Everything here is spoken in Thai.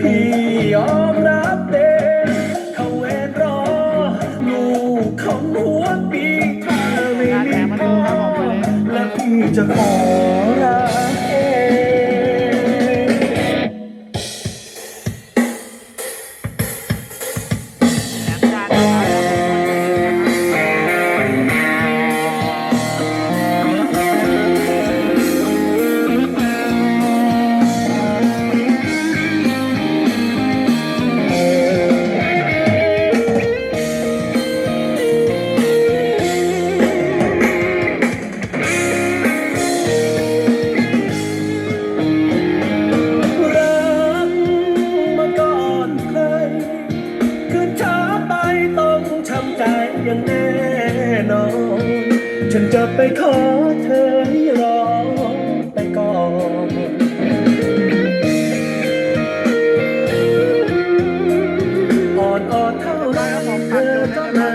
พี่ยอมรับเดนเขาเวรรอ ลูกของหัวปีถ้าไม่มีพ่อและพี่จะขอรั อย่างแน่นอน ฉันจะไปขอเธอให้รอไปก่อนอ่อนอ่อนเท่าไรเธอก็ไม่